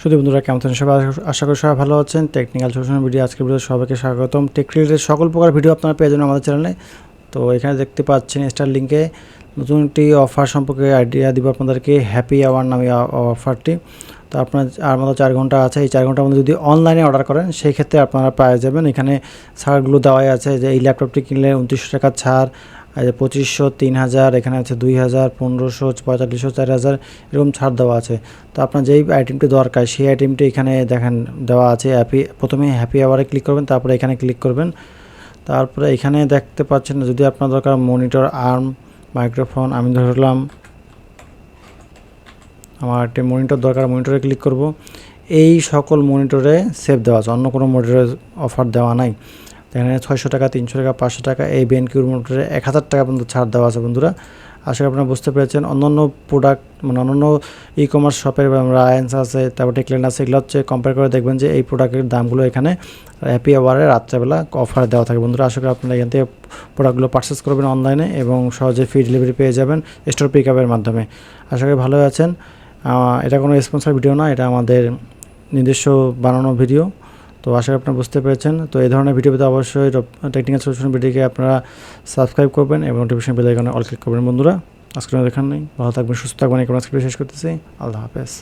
শুধু বন্ধুরা, কেমন আছেন সবাই? আশা- করি সবাই ভালো আছেন। টেকনিক্যাল সোশ্যাল ভিডিও আজকের ভিডিও সবাইকে স্বাগতম। টেক সকল প্রকার ভিডিও আপনারা পেয়ে যাবেন আমাদের চ্যানেলে তো এখানে দেখতে পাচ্ছেন স্টার লিঙ্কে নতুন একটি অফার সম্পর্কে আইডিয়া দিব আপনাদেরকে। হ্যাপি আওয়ার নামে অফারটি তো আপনার আর মতো চার ঘণ্টা আছে। এই চার ঘণ্টার মধ্যে যদি অনলাইনে অর্ডার করেন সেই ক্ষেত্রে আপনারা পেয়ে যাবেন। এখানে ছাড়গুলো দেওয়াই আছে যে, এই ল্যাপটপটি কিনলে উনত্রিশশো টাকা ছাড় পঁচিশশো তিন হাজার এখানে আছে দুই হাজার পনেরোশো, পঁয়তাল্লিশশো চার হাজার এরকম ছাড় দেওয়া আছে। তো আপনার যেই আইটেমটি দরকার, সেই আইটেমটি এখানে দেখেন দেওয়া আছে হ্যাপি প্রথমে হ্যাপি আওয়ারে ক্লিক করবেন, তারপরে এখানে ক্লিক করবেন। তারপরে এখানে দেখতে পাচ্ছেন, যদি আপনার দরকার মনিটর আর্ম মাইক্রোফোন আমি ধরলাম আমার একটি মনিটর দরকার মনিটরে ক্লিক করব। এই সকল মনিটরে সেভ দেওয়া আছে, অন্য কোনো মনিটরে অফার দেওয়া নাই। এখানে ছয়শো টাকা, তিনশো টাকা, পাঁচশো টাকা, এই বেনকিউর মনিটরে এক হাজার টাকা পর্যন্ত ছাড় দেওয়া আছে বন্ধুরা। আশা করি আপনারা বুঝতে পেরেছেন। অন্যান্য প্রোডাক্ট মানে অন্যান্য ই কমার্স শপের রায়ান্স আছে, তারপর টেকলেন আছে, এগুলো হচ্ছে কম্পেয়ার করে দেখবেন যে এই প্রোডাক্টের দামগুলো এখানে হ্যাপি আওয়ারে রাত্রেবেলা অফার দেওয়া থাকে বন্ধুরা। আশা করি আপনারা এখান থেকে প্রোডাক্টগুলো পারচেস করবেন অনলাইনে এবং সহজে ফ্রি ডেলিভারি পেয়ে যাবেন স্টোর পিক আপের মাধ্যমে। আশা করি ভালো আছেন। এটা কোনো স্পন্সার ভিডিও না, এটা আমাদের নিজস্ব বানানো ভিডিও তো আশা করি আপনারা বুঝতে পেরেছেন। তো এই ধরনের ভিডিও পেতে অবশ্যই টেকনিক্যাল সলিউশন ভিডিওকে আপনারা সাবস্ক্রাইব করবেন এবং নোটিফিকেশন বেল আইকনে অল ক্লিক করবেন। বন্ধুরা আজকে নেই ভালো থাকবেন, সুস্থ থাকবেন। এই শেষ করতেছি। আল্লাহ হাফেজ।